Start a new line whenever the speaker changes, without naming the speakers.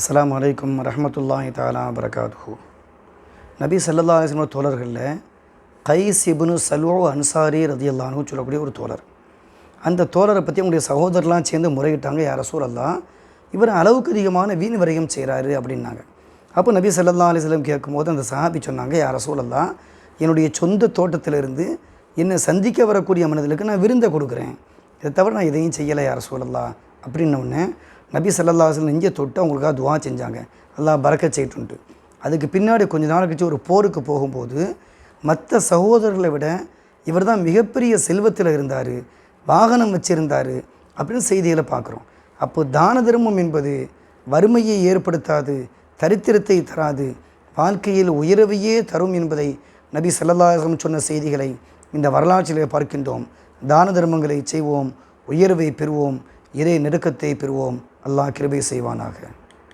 அஸ்லாம் அலைக்கும் ரஹமத்துல்லாஹி தாலா வரகாத்துஹு நபி சல்லல்லா அலிஸ்லம் தோழர்களில் கைஸ் சிபுனு சல்வோ அன்சாரி ரதியல்லானு சொல்லக்கூடிய ஒரு தோழர். அந்த தோழரை பற்றி உங்களுடைய சகோதரர்லாம் சேர்ந்து முறையிட்டாங்க யார் ரசூல் அல்லா இவர் அளவுக்கு அதிகமான வீண் வரையும் செய்கிறாரு அப்படின்னாங்க. அப்போ நபி சல்லா அலிஸ்லம் கேட்கும்போது அந்த சஹாபி சொன்னாங்க யார் ரசூல் அல்லா என்னுடைய சொந்த தோட்டத்திலிருந்து என்னை சந்திக்க வரக்கூடிய மனிதர்களுக்கு நான் விருந்தை கொடுக்குறேன். இதை தவிர நான் எதையும் செய்யலை யார் சூழல்லா அப்படின்ன நபி சல்லா அலிஸ்லம் நெஞ்சை தொட்டு அவங்களுக்காக துவா செஞ்சாங்க. நல்லா பறக்க செய்யட்டுன்ட்டு அதுக்கு பின்னாடி கொஞ்ச நாள் கழிச்சு ஒரு போருக்கு போகும்போது மற்ற சகோதரர்களை விட இவர் தான் மிகப்பெரிய செல்வத்தில் இருந்தார் வாகனம் வச்சிருந்தார் அப்படின்னு செய்திகளை பார்க்குறோம். அப்போ தான தர்மம் என்பது வறுமையை ஏற்படுத்தாது தரித்திரத்தை தராது வாழ்க்கையில் உயர்வையே தரும் என்பதை நபி சல்லல்லாஹம் சொன்ன செய்திகளை இந்த வரலாற்றிலே பார்க்கின்றோம். தான தர்மங்களை செய்வோம் உயர்வை பெறுவோம் இறை நெருக்கத்தை பெறுவோம். அல்லாஹ் கிருபை செய்வானாக.